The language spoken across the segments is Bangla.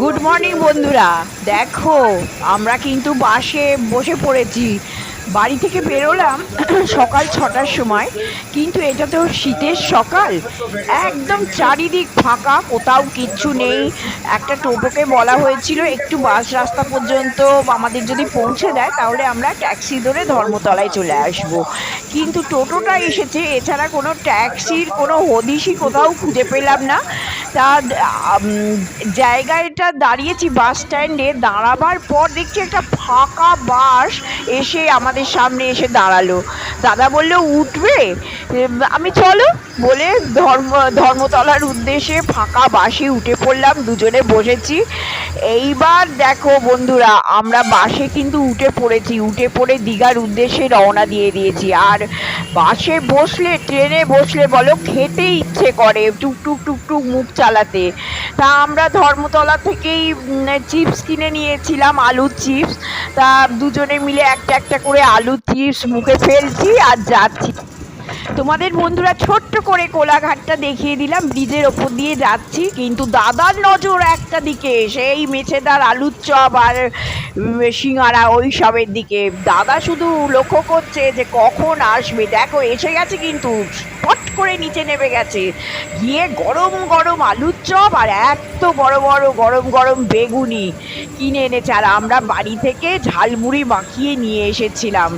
গুড মর্নিং বন্ধুরা। দেখো, আমরা কিন্তু বাসে বসে পড়েছি। বাড়ি থেকে বেরোলাম সকাল ছটার সময়। কিন্তু এটা তো শীতের সকাল। একদম চারিদিক ফাঁকা, কোথাও কিচ্ছু নেই। একটা টোটোকে বলা হয়েছিল, একটু বাস রাস্তা পর্যন্ত আমাদের যদি পৌঁছে দেয়, তাহলে আমরা ট্যাক্সি ধরে ধর্মতলায় চলে আসব। কিন্তু টোটোটা এসেছে, এছাড়া কোনো ট্যাক্সির, কোনো হদিশই কোথাও খুঁজে পেলাম না। তা জায়গাটা দাঁড়িয়েছি বাস স্ট্যান্ডে, দাঁড়াবার পর দেখছি একটা ফাঁকা বাস এসে আমাদের সামনে এসে দাঁড়াল। দাদা বলল, উঠবে? আমি, চলো। বলে ধর্ম, ধর্মতলার উদ্দেশ্যে ফাঁকা বাসে উঠে পড়লাম, দুজনে বসেছি। এইবার দেখো বন্ধুরা, আমরা বাসে কিন্তু উঠে পড়েছি, উঠে পড়ে দীঘার উদ্দেশ্যে রওনা দিয়ে দিয়েছি। আর বাসে বসলে, ট্রেনে বসলে বলো, খেতে ইচ্ছে করে টুকটুক টুকটুক মুখ চালাতে। তা আমরা ধর্মতলা থেকেই চিপস কিনে নিয়েছিলাম, আলুর চিপস। তা দুজনে মিলে একটা একটা করে আলুর চিপস মুখে ফেলছি আর যাচ্ছি। তোমাদের বন্ধুরা ছোট্ট করে কোলাঘাটটা দেখিয়ে দিলাম ব্রিজের ওপর দিয়ে যাচ্ছি। কিন্তু দাদার নজর একটা দিকে সেই মেছেদার আলুর চপ আর উম, সিঙ্গারা ওই সবের দিকে। দাদা শুধু লক্ষ্য করছে যে কখন আসবে। দেখো এসে গেছে কিন্তু পট করে নিচে নেমে গেছে। গিয়ে গরম গরম আলুর চপ আর এত বড় বড় গরম গরম বেগুনি কিনে এনেছে। আর আমরা বাড়ি থেকে ঝালমুড়ি মাখিয়ে নিয়ে এসেছিলাম।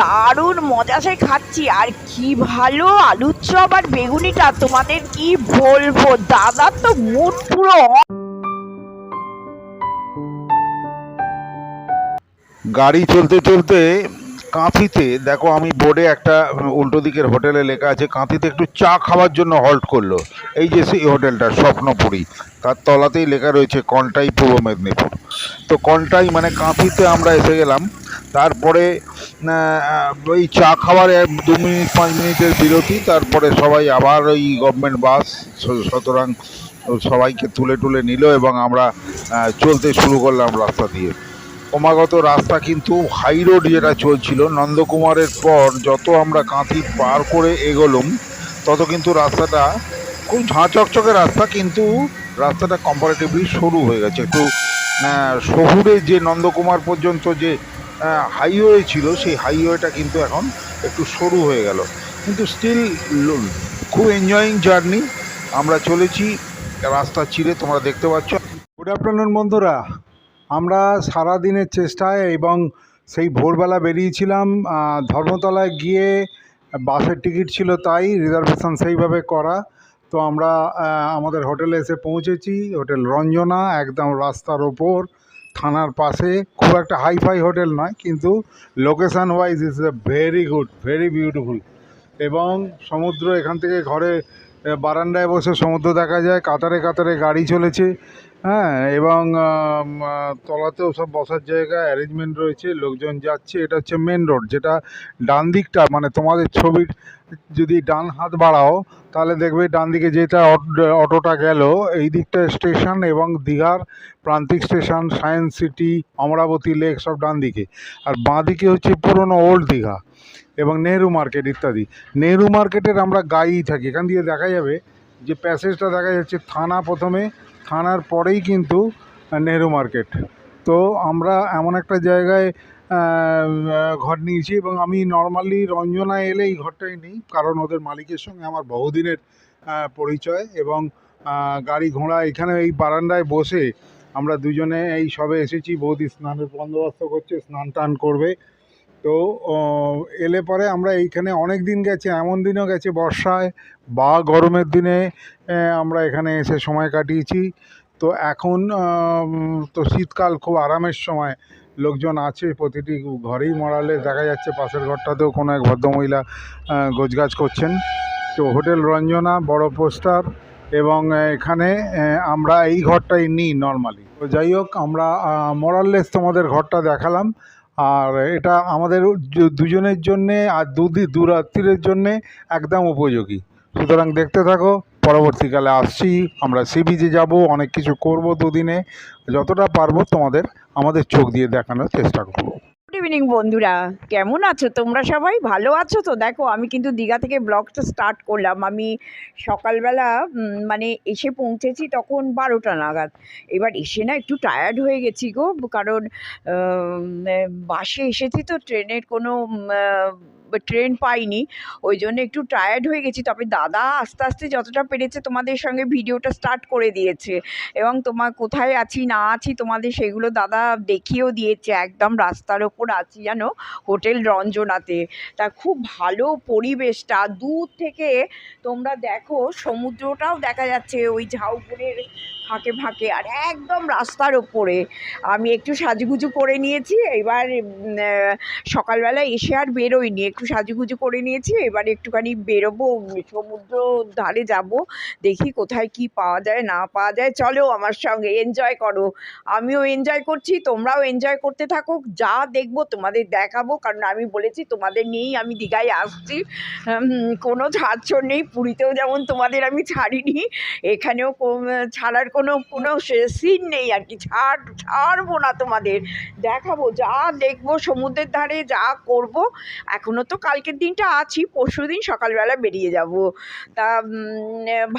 দারুণ মজা সে খাচ্ছি। আর কি ভালো আলুর চপ আর বেগুনিটা, তোমাদের কি বলব? দাদার তো মুড পুরো গাড়ি চলতে চলতে কাঁথিতে, দেখো আমি বোর্ডে একটা উল্টো দিকের হোটেলে লেখা আছে, কাঁথিতে একটু চা খাওয়ার জন্য হল্ট করল। এই যে সেই হোটেলটা স্বপ্নপুরী, তার তলাতেই লেখা রয়েছে কন্টাই পূর্ব মেদিনীপুর। তো কন্টাই মানে কাঁথিতে আমরা এসে গেলাম। তারপরে ওই চা খাওয়ার দু মিনিট, পাঁচ মিনিটের বিরতি, তারপরে সবাই আবার ওই গভর্নমেন্ট বাস সুতরাং সবাইকে তুলে তুলে নিল এবং আমরা চলতে শুরু করলাম রাস্তা দিয়ে। ক্রমাগত রাস্তা কিন্তু হাই রোড যেটা চলছিল, নন্দকুমারের পর যত আমরা কাঁথি পার করে এগোলাম, তত কিন্তু রাস্তাটা খুব ঝাঁ চকচকে রাস্তা, কিন্তু রাস্তাটা কম্পারেটিভলি সরু হয়ে গেছে। একটু শহুরে যে নন্দকুমার পর্যন্ত যে হাইওয়ে ছিল, সেই হাইওয়েটা কিন্তু এখন একটু সরু হয়ে গেল। কিন্তু স্টিল খুব এনজয়িং জার্নি আমরা চলেছি রাস্তা চিরে তোমরা দেখতে পাচ্ছ। গুড আফটারনুন বন্ধুরা। আমরা সারা দিনের চেষ্টায় এবং সেই ভোরবেলা বেরিয়েছিলাম ধর্মতলায় গিয়ে বাসের টিকিট ছিল তাই রিজার্ভেশন সেইভাবে করা। তো আমরা আমাদের হোটেলে এসে পৌঁছেছি। হোটেল রঞ্জনা, একদম রাস্তার ওপর। থানার পাশে খুব একটা হাইফাই হোটেল নয়, কিন্তু location wise is a very good very beautiful এবং সমুদ্র এখান থেকে ঘরে বারান্দায় বসে সমুদ্র দেখা যায়, কাতারে কাতারে গাড়ি চলেছে। হ্যাঁ এবং তলাতেও সব বসার জায়গা অ্যারেঞ্জমেন্ট রয়েছে, লোকজন যাচ্ছে, এটা হচ্ছে মেন রোড যেটা ডান দিকটা মানে তোমাদের ছবির যদি ডান হাত বাড়াও, তাহলে দেখবে ডান দিকে যেটা অট- অটোটা গেল, এই দিকটা স্টেশন এবং দীঘার প্রান্তিক station science city Amarabati lake সব ডান দিকে। আর বাঁ দিকে হচ্ছে পুরনো ওল্ড দীঘা এবং নেহরু মার্কেট ইত্যাদি। নেহরু মার্কেটের আমরা গায়েই থাকি, এখান দিয়ে দেখা যাবে যে প্যাসেজটা দেখা যাচ্ছে থানা প্রথমে থানার পরেই কিন্তু নেহরু মার্কেট। তো আমরা এমন একটা জায়গায় ঘর নিয়েছি এবং আমি নর্মালি রঞ্জনায় এলে এই ঘরটাই নিই, কারণ ওদের মালিকের সঙ্গে আমার বহুদিনের পরিচয় এবং গাড়ি ঘোড়া এখানে এই বারান্দায় বসে আমরা দুজনে এই সবে এসেছি, বৌদি স্নানের বন্দোবস্ত করছে, স্নান টান করবে। তো এলে পরে আমরা এইখানে অনেক দিন গেছে, এমন দিনও গেছে বর্ষায়, বা গরমের দিনে আমরা এখানে এসে সময় কাটিয়েছি। তো এখন তো শীতকাল খুব আরামের সময়, লোকজন আছে প্রতিটি ঘরেই মরালে দেখা যাচ্ছে পাশের ঘরটাতেও কোনো এক ভদ্রমহিলা গোছগাছ করছেন। তো হোটেল রঞ্জনা, বড় পোস্টার, এবং এখানে আমরা এই ঘরটাই নিই নর্মালি তো যাই হোক, আমরা মোরাললেস তোমাদের ঘরটা দেখালাম। আর এটা আমাদের দুজনের জন্যে আর দুদি দুরাত্রিরের জন্যে একদম উপযোগী। সুতরাং দেখতে থাকো, পরবর্তীকালে আসছি। আমরা সি বিচে যাব, অনেক কিছু করব দুদিনে। যতটা পারব তোমাদের, আমাদের চোখ দিয়ে দেখানোর চেষ্টা করব। গুড ইভিনিং বন্ধুরা। কেমন আছো? তোমরা সবাই ভালো আছো তো? দেখো, আমি কিন্তু দীঘা থেকে ব্লগটা স্টার্ট করলাম। আমি সকালবেলা মানে এসে পৌঁছেছি তখন বারোটা নাগাদ। এবার এসে না একটু টায়ার্ড হয়ে গেছি গো, কারণ বাসে এসেছি তো, ট্রেনের কোনো ট্রেন পাইনি, ওই জন্য একটু টায়ার্ড হয়ে গেছি। তবে দাদা আস্তে আস্তে যতটা পেরেছে তোমাদের সঙ্গে ভিডিওটা স্টার্ট করে দিয়েছে। এবং তোমার কোথায় আছি, না আছি, তোমাদের সেগুলো দাদা দেখিয়েও দিয়েছে। একদম রাস্তার ওপর আছি জানো হোটেল রঞ্জনাতে। তা খুব ভালো পরিবেশটা। দূর থেকে তোমরা দেখো, সমুদ্রটাও দেখা যাচ্ছে ওই ঝাউপুরের ফাঁকে ফাঁকে। আর একদম রাস্তার ওপরে। আমি একটু সাজুগুজু করে নিয়েছি। এবার সকালবেলা এসে আর বেরোইনি। একটু সাজুগুজু করে নিয়েছি, এবার একটুখানি বেরোবো সমুদ্র ধারে যাব, দেখি কোথায় কি পাওয়া যায়, না পাওয়া যায়। চলো আমার সঙ্গে এনজয় করো। আমিও এনজয় করছি, তোমরাও এনজয় করতে থাকো, যা দেখব তোমাদের দেখাবো, কারণ আমি বলেছি তোমাদের নিয়েই আমি দীঘায় আসছি। কোনো ছাড়ছড় নেই, পুরীতেও যেমন তোমাদের আমি ছাড়িনি, এখানেও ছাড়ার কোনো কোনো সিন নেই আর কি। ছাড়, ছাড়বো না তোমাদের, দেখাবো, যা দেখব সমুদ্রের ধারে, যা করব এখনও তো কালকের দিনটা আছি, পরশু দিন সকালবেলা বেরিয়ে যাব। তা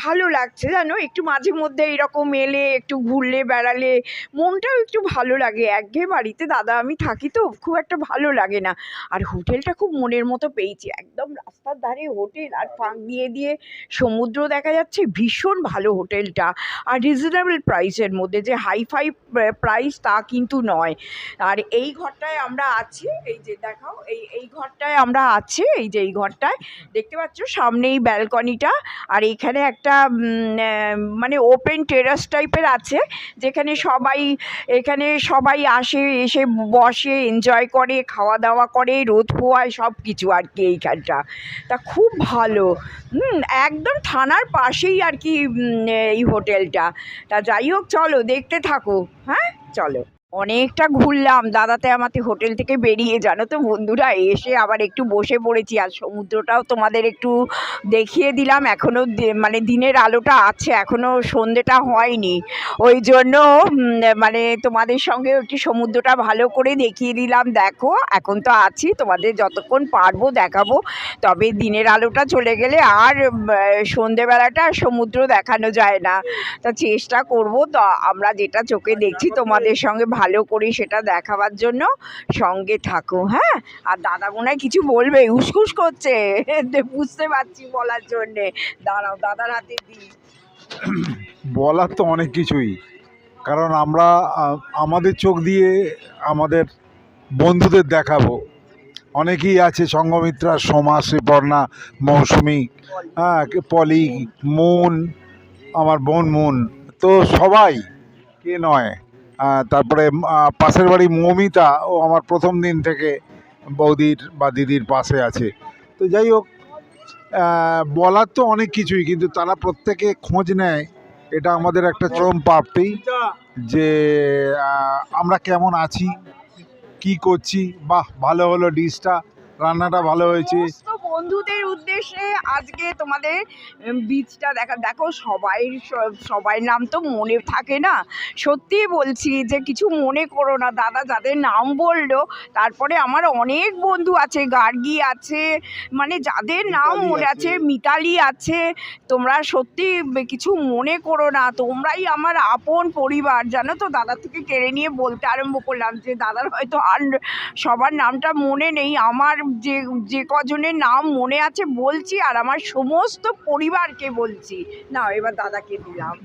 ভালো লাগছে জানো? একটু মাঝে মধ্যে এরকম এলে, একটু ঘুরলে, বেড়ালে, মনটাও একটু ভালো লাগে। একঘেয়ে বাড়িতে দাদা আমি থাকি তো, খুব একটা ভালো লাগে না। আর হোটেলটা খুব মনের মতো পেয়েছি। একদম রাস্তার ধারে হোটেল আর ফাঁক দিয়ে দিয়ে সমুদ্র দেখা যাচ্ছে। ভীষণ ভালো হোটেলটা। আর রিজনেবল প্রাইসের মধ্যে যে হাই ফাই প্রাইস তা কিন্তু নয়। আর এই ঘরটায় আমরা আছি। এই যে দেখাও, এই এই ঘরটায় আমরা আছি এই যে এই ঘরটায়। দেখতে পাচ্ছ সামনেই ব্যালকনিটা আর এখানে একটা মানে ওপেন টেরাস টাইপের আছে, যেখানে সবাই, এখানে সবাই আসে, এসে বসে এনজয় করে খাওয়া দাওয়া করে, রোদ পোয়ায় সব কিছু আর কি এইখানটা। তা খুব ভালো। হুম, একদম থানার পাশেই আর কি এই হোটেলটা। তা যাই হোক, চলো, দেখতে থাকো। হ্যাঁ? চলো। অনেকটা ঘুরলাম। দাদাতে আমাকে হোটেল থেকে বেরিয়ে, জানো তো বন্ধুরা, এসে আবার একটু বসে পড়েছি। আর সমুদ্রটাও তোমাদের একটু দেখিয়ে দিলাম। এখনও মানে দিনের আলোটা আছে এখনও সন্ধেটা হয়নি। ওই জন্য মানে তোমাদের সঙ্গে একটু সমুদ্রটা ভালো করে দেখিয়ে দিলাম। দেখো, এখন তো আছি, তোমাদের যতক্ষণ পারব দেখাবো। তবে দিনের আলোটা চলে গেলে আর সন্ধেবেলাটা সমুদ্র দেখানো যায় না। তা চেষ্টা করব। তো আমরা যেটা চোখে দেখছি, তোমাদের সঙ্গে ভালো করে সেটা দেখাবার জন্য সঙ্গে থাকো হ্যাঁ? আর দাদা মনে কিছু বলবে উসকুস করছে বুঝতে পারছি বলার জন্যে। দাঁড়াও দাদার হাতে দিই। বলার তো অনেক কিছুই কারণ আমরা আমাদের চোখ দিয়ে আমাদের বন্ধুদের দেখাবো। অনেকেই আছে সঙ্গমিত্রা সোমা শ্রীপর্ণা মৌসুমি হ্যাঁ পলি মুন আমার বোন মুন তো সবাই কে নয়? তারপরে পাশের বাড়ি মৌমিতা, ও আমার প্রথম দিন থেকে বৌদির বা দিদির পাশে আছে। তো যাই হোক বলার তো অনেক কিছুই, কিন্তু তারা প্রত্যেকে খোঁজ নেয়, এটা আমাদের একটা চরম প্রাপ্তি যে আমরা কেমন আছি, কি করছি, বাহ, ভালো হলো ডিশটা, রান্নাটা ভালো হয়েছে। বন্ধুদের উদ্দেশ্যে আজকে তোমাদের বীজটা দেখা দেখো সবাই সবাই নাম তো মনে থাকে না। সত্যি বলছি যে কিছু মনে করো না। দাদা যাদের নাম বলল তারপরে আমার অনেক বন্ধু আছে গার্গী আছে মানে যাদের নাম মনে আছে। মিতালি আছে। তোমরা সত্যি কিছু মনে করো না। তোমরাই আমার আপন পরিবার। জানো তো দাদা থেকে কেড়ে নিয়ে বলতে আরম্ভ করলাম যে দাদার হয়তো আর সবার নামটা মনে নেই। আমার যে যে কজনের নাম মনে আছে বলছি আর আমার সমস্ত পরিবারকে বলছি। না এবার দাদাকে দিলাম।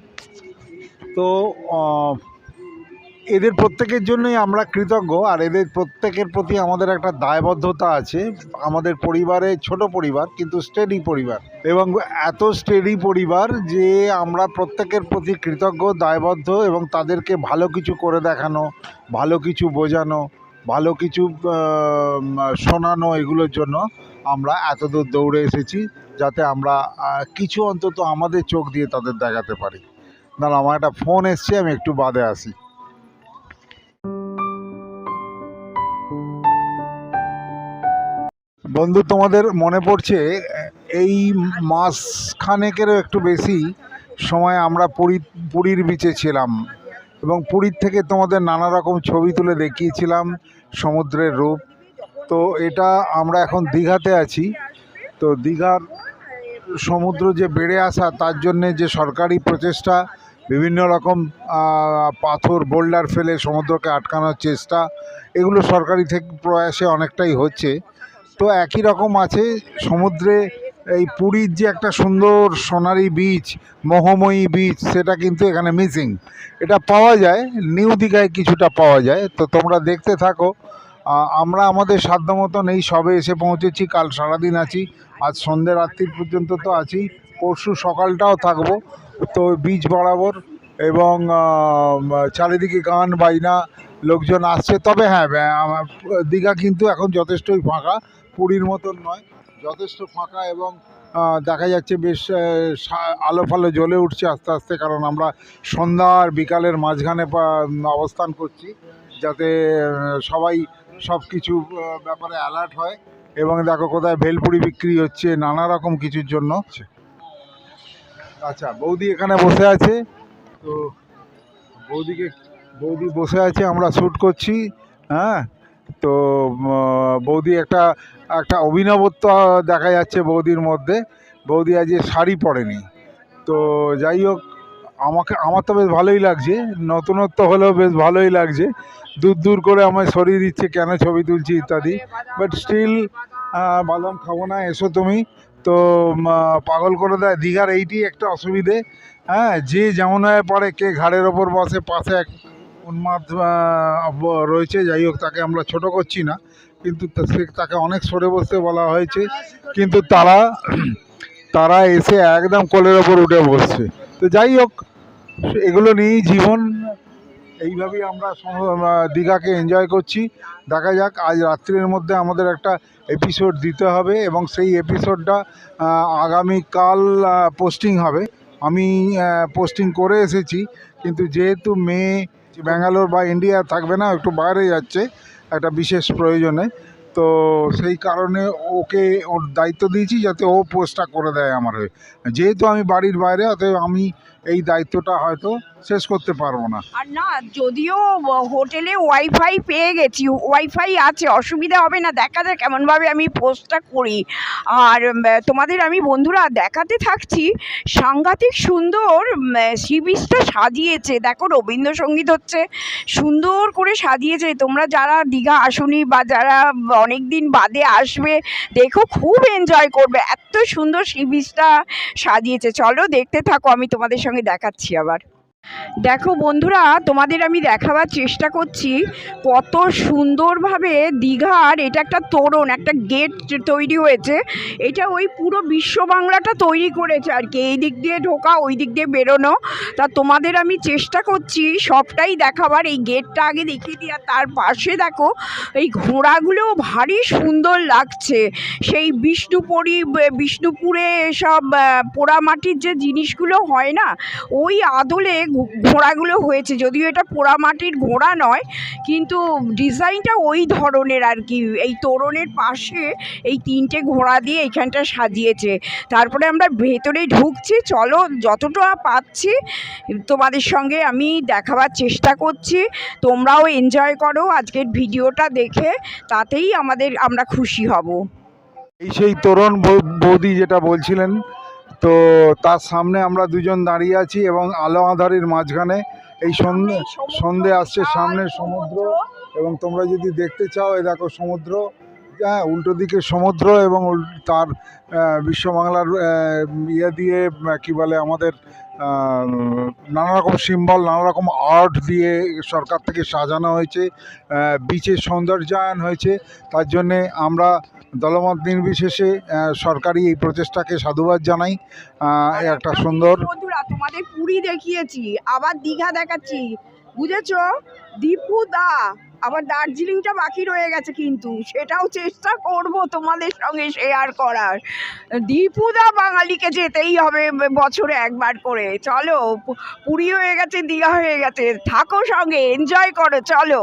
তো এদের প্রত্যেকের জন্যই আমরা কৃতজ্ঞ আর এদের প্রত্যেকের প্রতি আমাদের একটা দায়বদ্ধতা আছে। আমাদের পরিবারে ছোট পরিবার, কিন্তু স্টেডি পরিবার। এবং এত স্টেডি পরিবার যে আমরা প্রত্যেকের প্রতি কৃতজ্ঞ, দায়বদ্ধ এবং তাদেরকে ভালো কিছু করে দেখানো, ভালো কিছু বোঝানো, ভালো কিছু শোনানো এগুলোর জন্য। আমরা এতদূর দৌড়ে এসেছি যাতে আমরা কিছু অন্তত আমাদের চোখ দিয়ে তাদের দেখাতে পারি। না আমার একটা ফোন এসছে, আমি একটু বাদে আসি। বন্ধু, তোমাদের মনে পড়ছে, এই মাস খানেকেরও একটু বেশি সময় আমরা পুরী, পুরীর বিচে ছিলাম এবং পুরীর থেকে তোমাদের নানা রকম ছবি তুলে দেখিয়েছিলাম, সমুদ্রের রূপ তো এটা আমরা এখন দীঘাতে আছি। তো দীঘার সমুদ্র যে বেড়ে আসা, তার জন্যে যে সরকারি প্রচেষ্টা, বিভিন্ন রকম পাথর, বোল্ডার ফেলে সমুদ্রকে আটকানোর চেষ্টা, এগুলো সরকারি থেকে, প্রয়াসে অনেকটাই হচ্ছে। তো একই রকম আছে, সমুদ্রে এই পুরীর যে একটা সুন্দর সোনারি বীচ মোহময়ী বীচ সেটা কিন্তু এখানে মিসিং এটা পাওয়া যায়, নিউ দীঘায় কিছুটা পাওয়া যায়। তো তোমরা দেখতে থাকো আমরা আমাদের সাধ্য মতন এই সবে এসে পৌঁছেছি, কাল সারাদিন আছি, আজ সন্ধ্যে রাত্রির পর্যন্ত তো আছি, পরশু সকালটাও থাকব। তো বীজ বরাবর এবং চারিদিকে গান বাজনা লোকজন আসছে। তবে হ্যাঁ দীঘা কিন্তু এখন যথেষ্টই ফাঁকা, পুরীর মতন নয়, যথেষ্ট ফাঁকা এবং দেখা যাচ্ছে বেশ আলো ফালো জ্বলে উঠছে আস্তে আস্তে, কারণ আমরা সন্ধ্যা আর বিকালের মাঝখানে অবস্থান করছি, যাতে সবাই সব কিছু ব্যাপারে অ্যালার্ট হয় এবং দেখো কোথায় ভেলপুরি বিক্রি হচ্ছে, নানা রকম কিছুর জন্য। আচ্ছা বৌদি এখানে বসে আছে। তো বৌদিকে, বৌদি বসে আছে, আমরা শ্যুট করছি হ্যাঁ? তো বৌদি একটা একটা অভিনবত্ব দেখা যাচ্ছে বৌদির মধ্যে। বৌদি আজ শাড়ি পরেনি। তো যাই হোক আমাকে, আমার তো বেশ ভালোই লাগছে। নতুনত্ব হলেও বেশ ভালোই লাগছে। দূর দূর করে আমায় সরিয়ে দিচ্ছে, কেন ছবি তুলছি ইত্যাদি। বাট স্টিল বাদাম খাব না, এসো তুমি। তো পাগল করে দেয়, দীঘার এইটি একটা অসুবিধে। হ্যাঁ যে যেমন হয়ে পড়ে, কে ঘাড়ের ওপর বসে, পাশে এক উন্মাদ রয়েছে, যাই হোক, তাকে আমরা ছোট করছি না। কিন্তু তাকে অনেক সরে বসতে বলা হয়েছে। কিন্তু তারা তারা এসে একদম কোলের ওপর উঠে বসছে। তো যাই হোক, এগুলো নিয়েই জীবন। এইভাবেই আমরা দীঘাকে এনজয় করছি। দেখা যাক, আজ রাত্রির মধ্যে আমাদের একটা এপিসোড দিতে হবে এবং সেই এপিসোডটা আগামীকাল পোস্টিং হবে। আমি পোস্টিং করে এসেছি, কিন্তু যেহেতু মেয়ে ব্যাঙ্গালোর বা ইন্ডিয়া থাকবে না, একটু বাইরে যাচ্ছে, একটা বিশেষ প্রয়োজনে। তো সেই কারণে ওকে ওর দায়িত্ব দিয়েছি যাতে ও পোস্টটা করে দেয় আমার হয়ে। যেহেতু আমি বাড়ির বাইরে, অতএব আমি এই দায়িত্বটা হয়তো শেষ করতে পারব না। আর না, যদিও হোটেলে ওয়াইফাই পেয়ে গেছি, ওয়াইফাই আছে, অসুবিধা হবে না, দেখা যাক কেমনভাবে আমি পোস্টটা করি। আর তোমাদের আমি বন্ধুরা দেখাতে থাকছি, সাংঘাতিক সুন্দর সি বিচটা সাজিয়েছে। দেখো, রবীন্দ্রসঙ্গীত হচ্ছে, সুন্দর করে সাজিয়েছে। তোমরা যারা দীঘা আসনি বা যারা অনেক দিন বাদে আসবে, দেখো, খুব এনজয় করবে। এত সুন্দর সি বিচটা সাজিয়েছে। চলো, দেখতে থাকো, আমি তোমাদের সঙ্গে দেখাচ্ছি আবার। দেখো বন্ধুরা, তোমাদের আমি দেখাবার চেষ্টা করছি। কত সুন্দরভাবে দীঘার, এটা একটা তোরণ, একটা গেট তৈরি হয়েছে। এটা ওই পুরো বিশ্ব বাংলাটা তৈরি করেছে আর কি। এই দিক দিয়ে ঢোকা, ওই দিক দিয়ে বেরোনো। তা তোমাদের আমি চেষ্টা করছি সবটাই দেখাবার। এই গেটটা আগে দেখিয়ে দিই, আর তার পাশে দেখো, এই ঘোড়াগুলোও ভারী সুন্দর লাগছে। সেই বিষ্ণুপুরি বিষ্ণুপুরে সব পোড়ামাটির যে জিনিসগুলো হয় না, ওই আদলে ঘোড়াগুলো হয়েছে, যদিও এটা পোড়ামাটির ঘোড়া নয়, কিন্তু ডিজাইনটা ওই ধরনের আর কি। এই তোরণের পাশে এই তিনটে ঘোড়া দিয়ে এইখানটা সাজিয়েছে। তারপরে আমরা ভেতরে ঢুকছি, চলো যতটা পাচ্ছি, তোমাদের সঙ্গে আমি দেখাবার চেষ্টা করছি। তোমরাও এনজয় করো আজকের ভিডিওটা দেখে, তাতেই আমাদের আমরা খুশি হব। এই সেই তরুণ বৌদি যেটা বলছিলেন তো তার সামনে আমরা দুজন দাঁড়িয়ে আছি এবং আলো আঁধারির মাঝখানে এই সন্ধে সন্ধে আসছে সামনে সমুদ্র। এবং তোমরা যদি দেখতে চাও এ দেখো সমুদ্র। হ্যাঁ উল্টো দিকে সমুদ্র এবং তার বিশ্ব বাংলার ইয়ে দিয়ে কি বলে আমাদের নানা রকম সিম্বল নানা রকম আর্ট দিয়ে সরকার থেকে সাজানো হয়েছে। বিচের সৌন্দর্যায়ন হয়েছে। তার জন্যে আমরা দলমত নির্বিশেষে সরকারি এই প্রচেষ্টাকে সাধুবাদ জানাই। একটা সুন্দর বন্ধুরা, তোমাদের পুরী দেখিয়েছি, আবার দীঘা দেখাচ্ছি। বুঝেছ? দীপু দা, আবার দার্জিলিংটা বাকি রয়ে গেছে কিন্তু, সেটাও চেষ্টা করব তোমাদের সঙ্গে শেয়ার করার। দীপুদা বাঙালিকে যেতেই হবে বছরে একবার করে। চলো পুরী হয়ে গেছে, দীঘা হয়ে গেছে। থাকো সঙ্গে এনজয় করো, চলো।